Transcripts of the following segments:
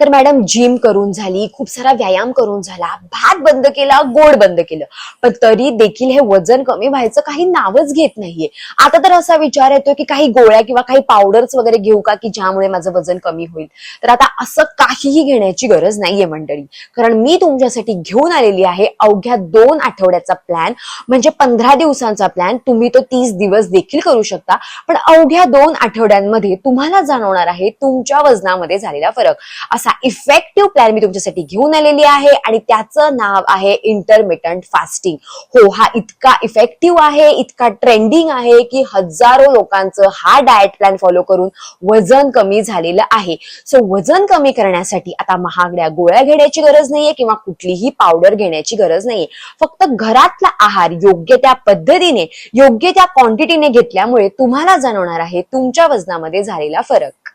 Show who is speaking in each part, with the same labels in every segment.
Speaker 1: तर madam gym करून झाली खूप सारा व्यायाम करून झाला भात बंद केला गोड बंद केलं. पण तरी देखील हे वजन कमी व्हायचं काही नावच घेत नाहीये. आता तर असा विचार येतो की काही गोळ्या किंवा काही पावडर्स वगैरे घेऊ का की ज्यामुळे माझं वजन कमी होईल? तर आता असं काहीही घेण्याची गरज नाहीये मंडळी. कारण मी तुमच्यासाठी घेऊन आलेली आहे अवघ्या दोन आठवड्याचा प्लॅन म्हणजे पंधरा दिवसांचा प्लॅन तुम्ही तो तीस दिवस देखील करू शकता. पण अवघ्या दोन आठवड्यांमध्ये तुम्हाला जाणवणार आहे तुमच्या वजनामध्ये झालेला फरक. असा इफेक्टिव्ह प्लॅन मी तुमच्यासाठी घेऊन आलेली आहे आणि त्याचं नाव आहे इंटरमिटंट फास्टिंग हो हा इतका इफेक्टिव्ह आहे इतका ट्रेंडिंग आहे की हजारो लोकांचं हा डाएट प्लॅन फॉलो करून वजन कमी झालेलं आहे. सो वजन कमी करण्यासाठी आता महागड्या गोळ्या घेण्याची गरज नाहीये किंवा कुठलीही पावडर घेण्याची गरज नाहीये. फक्त घरातला आहार योग्य त्या पद्धतीने योग्य त्या क्वांटिटीने घेतल्यामुळे तुम्हाला जाणवणार आहे तुमच्या वजनामध्ये झालेला फरक.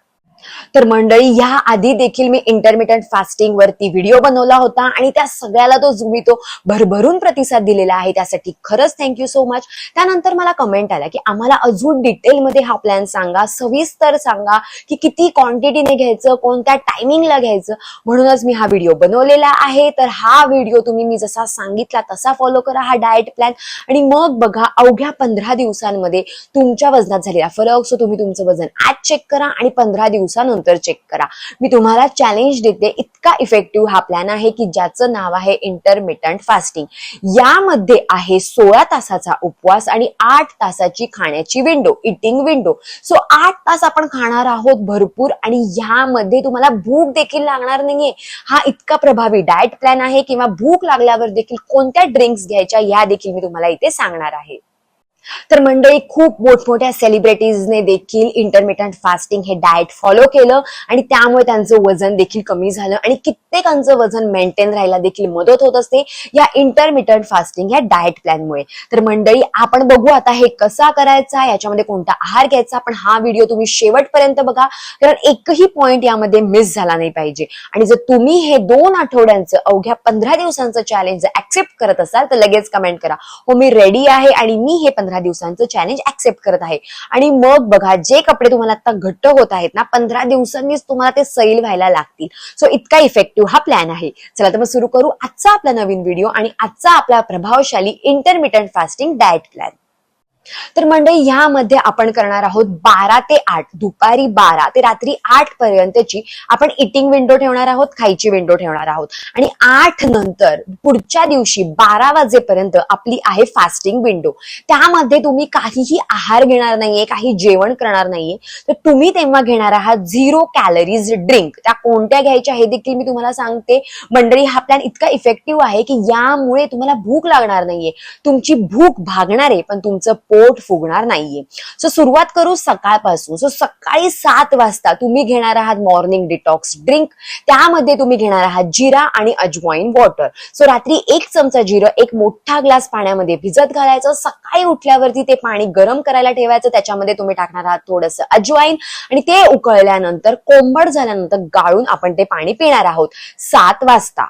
Speaker 1: तर मंडळी या आधी देखील मी इंटरमिटंट फास्टिंग वरती व्हिडिओ बनवला होता आणि त्या सगळ्याला तो झुमितो तो भरभरून प्रतिसाद दिलेला आहे. त्यासाठी खरंच थँक्यू सो मच त्यानंतर मला कमेंट आला की आम्हाला अजून डिटेलमध्ये हा प्लॅन सांगा सविस्तर सांगा की किती क्वांटिटीने घ्यायचं कोणत्या टायमिंगला घ्यायचं. म्हणूनच मी हा व्हिडिओ बनवलेला आहे. तर हा व्हिडिओ तुम्ही मी जसा सांगितला तसा फॉलो करा हा डाएट प्लॅन आणि मग बघा अवघ्या पंधरा दिवसांमध्ये तुमच्या वजनात झालेला फरक. सो तुम्ही तुमचं वजन आज चेक करा आणि पंधरा दिवस दिवसानंतर चेक करा. मी तुम्हाला चॅलेंज देते इतका इफेक्टिव्ह हा प्लॅन आहे की ज्याचं नाव आहे इंटरमिटंट फास्टिंग यामध्ये आहे सोळा तासाचा उपवास आणि आठ तासाची खाण्याची विंडो इटिंग विंडो सो आठ तास आपण खाणार आहोत भरपूर आणि यामध्ये तुम्हाला भूक देखील लागणार नाहीये. हा इतका प्रभावी डाएट प्लॅन आहे किंवा भूक लागल्यावर देखील कोणत्या ड्रिंक्स घ्यायच्या या देखील मी तुम्हाला इथे सांगणार आहे. तर मंडळी खूप मोठमोठ्या सेलिब्रिटीजने देखील इंटरमिटंट फास्टिंग हे डाएट फॉलो केलं आणि त्यामुळे त्यांचं वजन देखील कमी झालं आणि कित्येकांचं वजन मेंटेन राहायला देखील मदत होत असते या इंटरमिटंट फास्टिंग या डाएट प्लॅनमुळे तर मंडळी आपण बघू आता हे कसा करायचा याच्यामध्ये कोणता आहार घ्यायचा पण हा व्हिडिओ तुम्ही शेवटपर्यंत बघा कारण एकही पॉइंट यामध्ये मिस झाला नाही पाहिजे. आणि जर तुम्ही हे दोन आठवड्यांचं अवघ्या पंधरा दिवसांचं चॅलेंज ऍक्सेप्ट करत असाल तर लगेच कमेंट करा. हो मी रेडी आहे आणि मी हे पंधरा पंधरा दिवसांचं चॅलेंज ऍक्सेप्ट करत आहे. आणि मग बघा जे कपडे तुम्हाला आता घट्ट होत आहेत ना पंधरा दिवसांनीच तुम्हाला ते सैल व्हायला लागतील. सो इतका इफेक्टिव्ह हा प्लॅन आहे. चला तर मग सुरू करू आजचा आपला नवीन व्हिडिओ आणि आजचा आपला प्रभावशाली इंटरमिटंट फास्टिंग डाएट प्लॅन तर मंडळी यामध्ये आपण करणार आहोत बारा ते आठ दुपारी बारा ते रात्री आठ पर्यंतची आपण इटिंग विंडो ठेवणार आहोत खायची विंडो ठेवणार आहोत. आणि आठ नंतर पुढच्या दिवशी बारा वाजेपर्यंत आपली आहे फास्टिंग विंडो त्यामध्ये तुम्ही काहीही आहार घेणार नाहीये काही जेवण करणार नाहीये तर तुम्ही तेव्हा घेणार आहात झिरो कॅलरीज ड्रिंक त्या कोणत्या घ्यायच्या हे देखील मी तुम्हाला सांगते. मंडळी हा प्लॅन इतका इफेक्टिव्ह आहे की यामुळे तुम्हाला भूक लागणार नाहीये. तुमची भूक भागणार आहे पण तुमचं पोट फुगणार नाहीये. सो सुरुवात करू सकाळपासून. सो सकाळी सात वाजता तुम्ही घेणार आहात मॉर्निंग डिटॉक्स ड्रिंक त्यामध्ये तुम्ही घेणार आहात जिरा आणि अजवाईन वॉटर सो रात्री एक चमचा जिरं एक मोठा ग्लास पाण्यामध्ये भिजत घालायचं. सकाळी उठल्यावरती ते पाणी गरम करायला ठेवायचं. त्याच्यामध्ये तुम्ही टाकणार आहात थोडंसं अजवाईन आणि ते उकळल्यानंतर कोंबड झाल्यानंतर गाळून आपण ते पाणी पिणार आहोत. सात वाजता.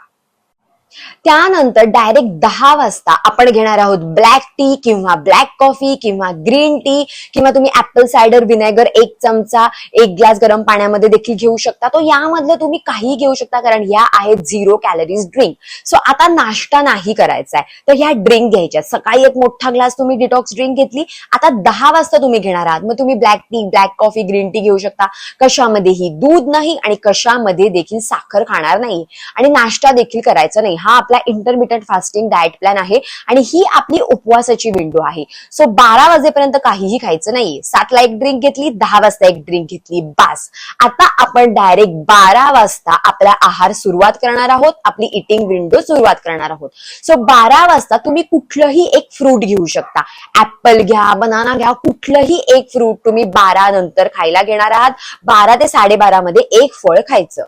Speaker 1: त्यानंतर डायरेक्ट दहा वाजता आपण घेणार आहोत ब्लॅक टी किंवा ब्लॅक कॉफी किंवा ग्रीन टी किंवा तुम्ही ऍपल सायडर विनेगर एक चमचा एक ग्लास गरम पाण्यामध्ये देखील घेऊ शकता. तो यामधलं तुम्ही काही घेऊ शकता कारण या आहेत झिरो कॅलरीज ड्रिंक सो आता नाश्ता नाही करायचा आहे. तर ह्या ड्रिंक घ्यायच्या सकाळी एक मोठा ग्लास तुम्ही डिटॉक्स ड्रिंक घेतली. आता दहा वाजता तुम्ही घेणार आहात. मग तुम्ही black tea black coffee green tea घेऊ शकता. कशामध्येही दूध नाही आणि कशामध्ये देखील साखर खाणार नाही. आणि नाश्ता देखील करायचा नाही. हा आपला इंटरमिटंट फास्टिंग डाएट प्लॅन आहे आणि ही आपली उपवासाची विंडो आहे. सो बारा वाजेपर्यंत काहीही खायचं नाही सातला एक ड्रिंक घेतली दहा वाजता एक ड्रिंक घेतली बास. आता आपण डायरेक्ट बारा वाजता आपला आहार सुरुवात करणार आहोत आपली इटिंग विंडो सुरुवात करणार आहोत. सो बारा वाजता तुम्ही कुठलंही एक फ्रूट घेऊ शकता. ऍपल घ्या बनाना घ्या कुठलंही एक फ्रूट तुम्ही बारा नंतर खायला घेणार आहात. बारा ते साडेबारा मध्ये एक फळ खायचं.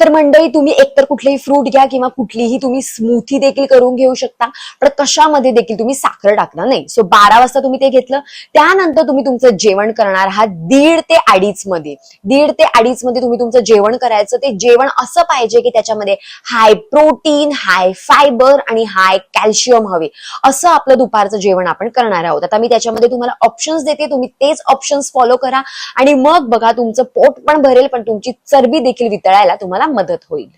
Speaker 1: तर मंडळी तुम्ही एकतर कुठलेही फ्रूट घ्या किंवा कुठलीही तुम्ही स्मूथी देखील करून घेऊ शकता. पण कशामध्ये देखील तुम्ही साखर टाकणार नाही. सो बारा वाजता तुम्ही ते घेतलं. त्यानंतर तुम्ही तुमचं जेवण करणार आहात दीड ते अडीच मध्ये. दीड ते अडीच मध्ये तुम्ही तुमचं जेवण करायचं. ते जेवण असं पाहिजे की त्याच्यामध्ये हाय प्रोटीन हाय फायबर आणि हाय कॅल्शियम हवे. असं आपलं दुपारचं जेवण आपण करणार आहोत. आता मी त्याच्यामध्ये तुम्हाला ऑप्शन्स देते. तुम्ही तेच ऑप्शन्स फॉलो करा. आणि मग बघा तुमचं पोट पण भरेल पण तुमची चरबी देखील वितळायला तुम्हाला मदत होईल.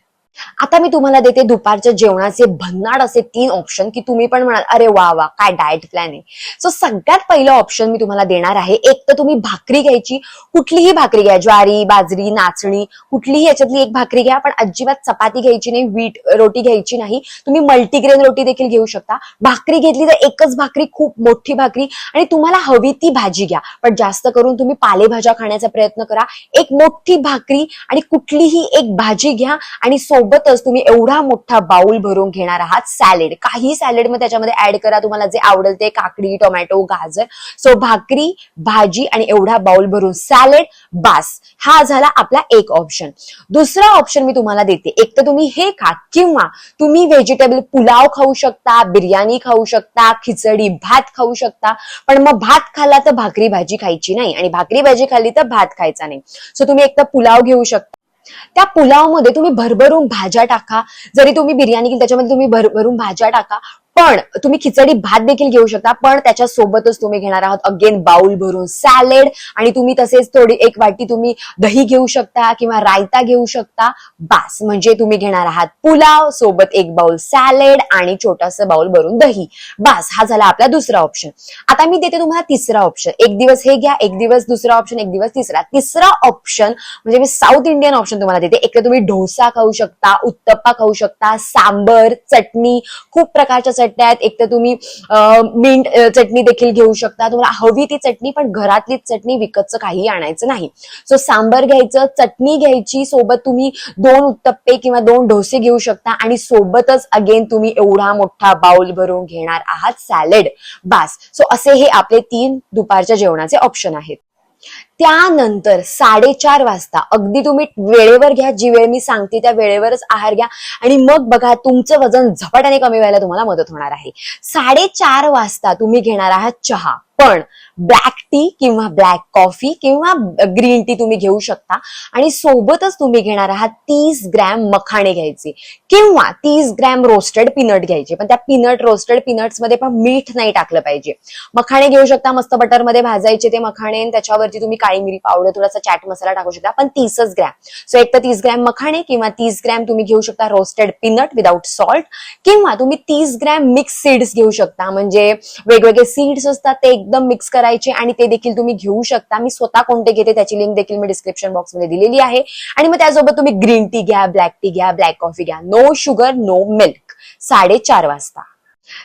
Speaker 1: आता मी तुम्हाला देते दुपारच्या जेवणाचे भन्नाड असे तीन ऑप्शन की तुम्ही पण म्हणाल अरे वा वा काय डाएट प्लॅन आहे. सो सगळ्यात पहिलं ऑप्शन मी तुम्हाला देणार आहे एक तर तुम्ही भाकरी घ्यायची. कुठलीही भाकरी घ्या ज्वारी बाजरी नाचणी कुठलीही याच्यातली एक भाकरी घ्या पण अजिबात चपाती घ्यायची नाही वीट रोटी घ्यायची नाही. तुम्ही मल्टीग्रेन रोटी देखील घेऊ शकता. भाकरी घेतली तर एकच भाकरी खूप मोठी भाकरी आणि तुम्हाला हवी ती भाजी घ्या. पण जास्त करून तुम्ही पालेभाज्या खाण्याचा प्रयत्न करा. एक मोठी भाकरी आणि कुठलीही एक भाजी घ्या आणि सो सोबतच तुम्ही एवढा मोठा बाउल भरून घेणार आहात सॅलेड. काही सॅलेड मग त्याच्यामध्ये ऍड करा तुम्हाला जे आवडेल ते काकडी टोमॅटो गाजर. सो भाकरी भाजी आणि एवढा बाउल भरून सॅलेड बास. हा झाला आपला एक ऑप्शन दुसरा ऑप्शन मी तुम्हाला देते. एक तर तुम्ही हे खा किंवा तुम्ही व्हेजिटेबल पुलाव खाऊ शकता बिर्याणी खाऊ शकता खिचडी भात खाऊ शकता. पण मग भात खाल्ला तर भाकरी भाजी खायची नाही आणि भाकरी भाजी खाल्ली तर भात खायचा नाही. सो तुम्ही एक तर पुलाव घेऊ शकता त्या पुलावमध्ये तुम्ही भरभरून भाज्या टाका. जरी तुम्ही बिर्याणी केली त्याच्यामध्ये तुम्ही भरभरून भाज्या टाका. पण तुम्ही खिचडी भात देखील घेऊ शकता पण त्याच्या सोबतच तुम्ही घेणार आहात अगेन बाउल भरून सॅलेड आणि तुम्ही तसेच थोडी एक वाटी तुम्ही दही घेऊ शकता किंवा रायता घेऊ शकता. बास म्हणजे तुम्ही घेणार आहात पुलाव सोबत एक बाउल सॅलेड आणि छोटासा बाउल भरून दही. बास हा झाला आपला दुसरा ऑप्शन आता मी देते तुम्हाला तिसरा ऑप्शन एक दिवस हे घ्या एक दिवस दुसरा ऑप्शन एक दिवस तिसरा. तिसरा ऑप्शन म्हणजे मी साऊथ इंडियन ऑप्शन तुम्हाला देते. एक तुम्ही डोसा खाऊ शकता उत्तप्पा खाऊ शकता सांबर चटणी खूप प्रकारच्या चटण्या आहेत एक तर तुम्ही मिंट चटणी देखील घेऊ शकता. तुम्हाला हवी ती चटणी पण घरातलीच चटणी विकतचं काही आणायचं नाही. सो सांबर घ्यायचं चटणी घ्यायची सोबत तुम्ही दोन उत्तप्पे किंवा दोन डोसे घेऊ शकता. आणि सोबतच अगेन तुम्ही एवढा मोठा बाउल भरून घेणार आहात सॅलेड बास. सो असे हे आपले तीन दुपारच्या जेवणाचे ऑप्शन आहेत. त्यानंतर साडेचार वाजता अगदी तुम्ही वेळेवर घ्या जी वेळ मी सांगते त्या वेळेवरच आहार घ्या. आणि मग बघा तुमचं वजन झपाट्याने कमी व्हायला तुम्हाला मदत होणार आहे. साडेचार वाजता तुम्ही घेणार आहात चहा. पण ब्लॅक टी किंवा ब्लॅक कॉफी किंवा ग्रीन टी तुम्ही घेऊ शकता. आणि सोबतच तुम्ही घेणार आहात तीस ग्रॅम मखाणे घ्यायचे किंवा तीस ग्रॅम रोस्टेड पीनट घ्यायचे. पण त्या पीनट रोस्टेड पीनट्समध्ये पण मीठ नाही टाकलं पाहिजे. मखाणे घेऊ शकता मस्त बटरमध्ये भाजायचे ते मखाणे आणि त्याच्यावरती तुम्ही काळी मिरी पावडर थोडासा चाट मसाला टाकू शकता. पण तीसच ग्रॅम. सो एक तर तीस ग्रॅम मखाणे किंवा तीस ग्रॅम तुम्ही घेऊ शकता रोस्टेड पीनट विदाउट सॉल्ट किंवा तुम्ही तीस ग्रॅम मिक्स सीड्स घेऊ शकता. म्हणजे वेगवेगळे सीड्स असतात ते एकदम मिक्स करायचे आणि ते देखील तुम्ही घेऊ शकता. मी स्वतः कोणते घेते त्याची लिंक देखील मी डिस्क्रिप्शन बॉक्समध्ये दिलेली आहे. आणि मग त्यासोबत तुम्ही ग्रीन टी घ्या ब्लॅक टी घ्या ब्लॅक कॉफी घ्या. नो शुगर नो मिल्क साडेचार वाजता.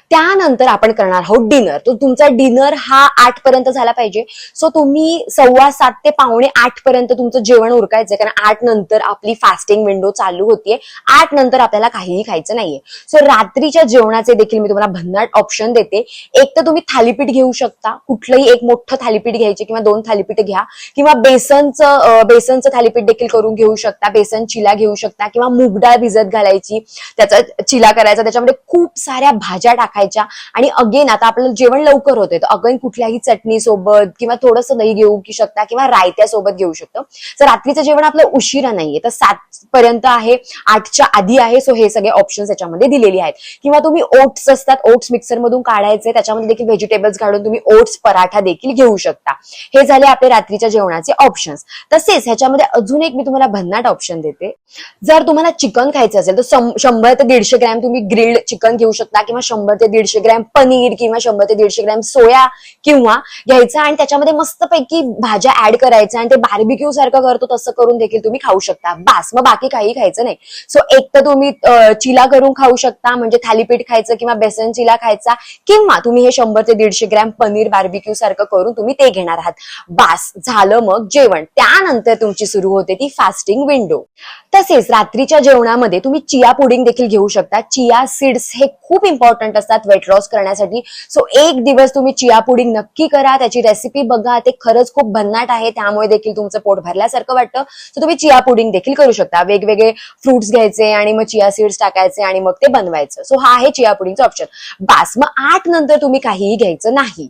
Speaker 1: त्यानंतर आपण करणार आहोत डिनर तो तुमचा डिनर हा आठ पर्यंत झाला पाहिजे. सो तुम्ही सव्वा सात ते पावणे आठ पर्यंत तुमचं जेवण उरकायचंय. कारण आठ नंतर आपली फास्टिंग विंडो चालू होतीये. आठ नंतर आपल्याला काहीही खायचं नाहीये. सो रात्रीच्या जेवणाचे देखील मी तुम्हाला भन्नाट ऑप्शन देते. एक तर तुम्ही थालीपीठ घेऊ शकता. कुठलंही एक मोठं थालीपीठ घ्यायचे किंवा दोन थालीपीठ घ्या. किंवा बेसनचं बेसनचं थालीपीठ देखील करून घेऊ शकता. बेसन चिला घेऊ शकता. किंवा मूग डाळ भिजत घालायची. त्याचा चिला करायचा. त्याच्यामध्ये खूप साऱ्या भाज्या टाकायच्या. आणि अगेन आता आपलं जेवण लवकर होते तर अगेन कुठल्याही चटणी सोबत किंवा थोडंसं दही घेऊ की शकता किंवा रायत्या सोबत घेऊ शकतो. तर रात्रीचं जेवण आपलं उशिरा नाहीये. तर सात पर्यंत आहे आठच्या आधी आहे. सो हे सगळे ऑप्शन याच्यामध्ये दिलेले आहेत. किंवा तुम्ही ओट्स असतात ओट्स मिक्सर मधून काढायचे. त्याच्यामध्ये देखील व्हेजिटेबल्स काढून तुम्ही ओट्स पराठा देखील घेऊ शकता. हे झाले आपले रात्रीच्या जेवणाचे ऑप्शन्स तसेच ह्याच्यामध्ये अजून एक मी तुम्हाला भन्नाट ऑप्शन देते. जर तुम्हाला चिकन खायचं असेल तर शंभर ते दीडशे ग्रॅम तुम्ही ग्रिल्ड चिकन घेऊ शकता किंवा शंभर ते दीडशे ग्रॅम पनीर किंवा शंभर ते दीडशे ग्रॅम सोया किंवा घ्यायचा आणि त्याच्यामध्ये मस्तपैकी भाज्या ऍड करायच्या आणि ते बार्बिक्यू सारखं करतो तसं करून देखील तुम्ही खाऊ शकता. बास मग बाकी काही खायचं नाही. सो एक तर तुम्ही चिला करून खाऊ शकता म्हणजे थालीपीठ खायचं किंवा बेसन चिला खायचा किंवा तुम्ही हे शंभर ते दीडशे ग्रॅम पनीर बार्बिक्यू सारखं करून तुम्ही ते घेणार आहात. बास झालं मग जेवण. त्यानंतर तुमची सुरू होते ती फास्टिंग विंडो तसेच रात्रीच्या जेवणामध्ये तुम्ही चिया पुडिंग देखील घेऊ शकता. चिया सीड्स हे खूप इम्पॉर्टंट इम्पॉर्टंट असतात वेट लॉस करण्यासाठी. सो एक दिवस तुम्ही चिया पुडिंग नक्की करा त्याची रेसिपी बघा. ते खरंच खूप भन्नाट आहे त्यामुळे देखील तुमचं पोट भरल्यासारखं वाटतं. सो तुम्ही चिया पुडिंग देखील करू शकता. वेगवेगळे फ्रुट्स घ्यायचे आणि मग चिया सीड्स टाकायचे आणि मग ते बनवायचं. सो हा आहे चिया पुडिंगचा ऑप्शन बास मग आठ नंतर तुम्ही काहीही घ्यायचं नाही.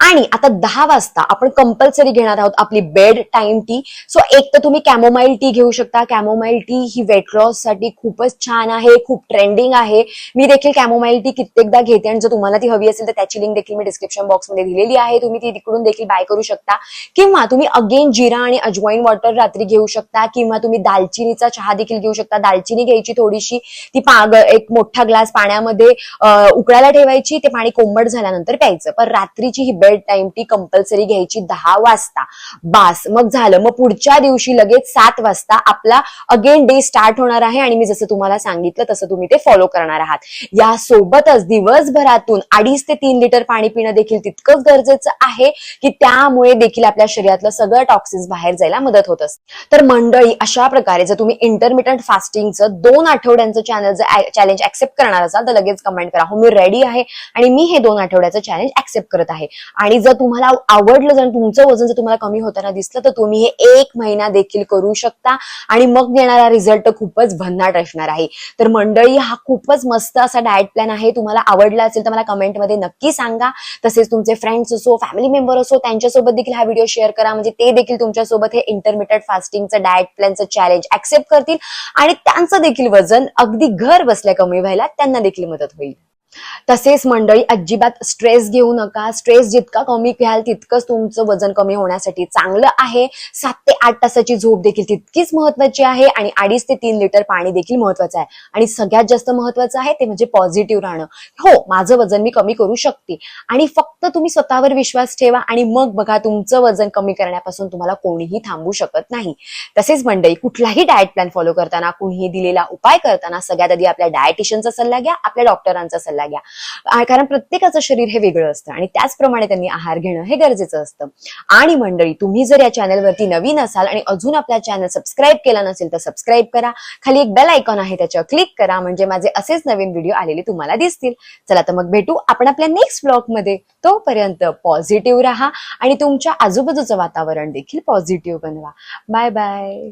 Speaker 1: आणि आता दहा वाजता आपण कंपल्सरी घेणार आहोत आपली बेड टाइम टी सो एक तर तुम्ही कॅमोमाइल टी घेऊ शकता. कॅमोमाइल टी ही वेट लॉससाठी खूपच छान आहे खूप ट्रेंडिंग आहे. मी देखील कॅमोमाईल टी कित्येकदा घेते आणि जर तुम्हाला ती हवी असेल तर त्याची लिंक देखील मी डिस्क्रिप्शन बॉक्समध्ये दिलेली आहे. तुम्ही ती तिकडून देखील बाय करू शकता. किंवा तुम्ही अगेन जिरा आणि अजवाईन वॉटर रात्री घेऊ शकता किंवा तुम्ही दालचिनीचा चहा देखील घेऊ शकता. दालचिनी घ्यायची थोडीशी. ती पाग एक मोठा ग्लास पाण्यामध्ये उकळायला ठेवायची. ते पाणी कोंबट झाल्यानंतर प्यायचं. पण रात्रीची ही बेड टाइम ती कंपल्सरी घ्यायची दहा वाजता. बास मग झालं. मग पुढच्या दिवशी लगेच सात वाजता आपला अगेन डे स्टार्ट होणार आहे आणि मी जसं तुम्हाला सांगितलं तसं तुम्ही ते फॉलो करणार आहात. या सोबतच दिवसभरातून अडीच ते तीन लिटर पाणी पिणं देखील तितकंच गरजेचं आहे की त्यामुळे देखील आपल्या शरीरातलं सगळं टॉक्सिन्स बाहेर जायला मदत होत असते. तर मंडळी अशा प्रकारे जर तुम्ही इंटरमिटंट फास्टिंगचं दोन आठवड्यांचं चॅनल जर चॅलेंज ऍक्सेप्ट करणार असाल तर लगेच कमेंट करा. हो मी रेडी आहे आणि मी हे दोन आठवड्याचं चॅलेंज ऍक्सेप्ट करत आहे. आणि जर तुम्हाला आवडलं जर तुमचं वजन जर तुम्हाला कमी होताना दिसलं तर तुम्ही हे एक महिना देखील करू शकता. आणि मग येणारा रिझल्ट खूपच भन्नाट असणार आहे. तर मंडळी हा खूपच मस्त असा डाएट प्लॅन आहे. तुम्हाला आवडला असेल तर मला कमेंटमध्ये नक्की सांगा. तसेच तुमचे फ्रेंड्स असो फॅमिली मेंबर असो त्यांच्यासोबत देखील हा व्हिडिओ शेअर करा. म्हणजे ते देखील तुमच्यासोबत हे इंटरमिडिएट फास्टिंगचं डाएट प्लॅनचं चॅलेंज ऍक्सेप्ट करतील. आणि त्यांचं देखील वजन अगदी घर बसल्या कमी व्हायला त्यांना देखील मदत होईल. तसेच मंडळी अजिबात स्ट्रेस घेऊ नका. स्ट्रेस जितका कमी घ्याल तितकंच तुमचं वजन कमी होण्यासाठी चांगलं आहे. सात ते आठ तासाची झोप देखील तितकीच महत्वाची आहे आणि अडीच ते तीन लिटर पाणी देखील महत्वाचं आहे. आणि सगळ्यात जास्त महत्वाचं आहे ते म्हणजे पॉझिटिव्ह राहणं. हो माझं वजन मी कमी करू शकते. आणि फक्त तुम्ही स्वतःवर विश्वास ठेवा आणि मग बघा तुमचं वजन कमी करण्यापासून तुम्हाला कोणीही थांबू शकत नाही. तसेच मंडळी कुठलाही डाएट प्लॅन फॉलो करताना कुणीही दिलेला उपाय करताना सगळ्यात आधी आपल्या डायटिशियनचा सल्ला घ्या आपल्या डॉक्टरांचा सल्ला घ्या कारण प्रत्येकाचं शरीर हे वेगळं असतं आणि त्याचप्रमाणे त्यांनी आहार घेणं हे गरजेचं असतं. आणि मंडळी तुम्ही जर या चॅनलवरती नवीन असाल आणि अजून आपला चॅनल सबस्क्राईब केला नसेल तर सबस्क्राईब करा. खाली एक बेल आयकॉन आहे त्याच्यावर क्लिक करा. म्हणजे माझे असेच नवीन व्हिडिओ आलेले तुम्हाला दिसतील. चला तर मग भेटू आपण आपल्या नेक्स्ट ब्लॉगमध्ये तोपर्यंत पॉझिटिव्ह राहा आणि तुमच्या आजूबाजूचं वातावरण देखील पॉझिटिव्ह बनवा. Bye bye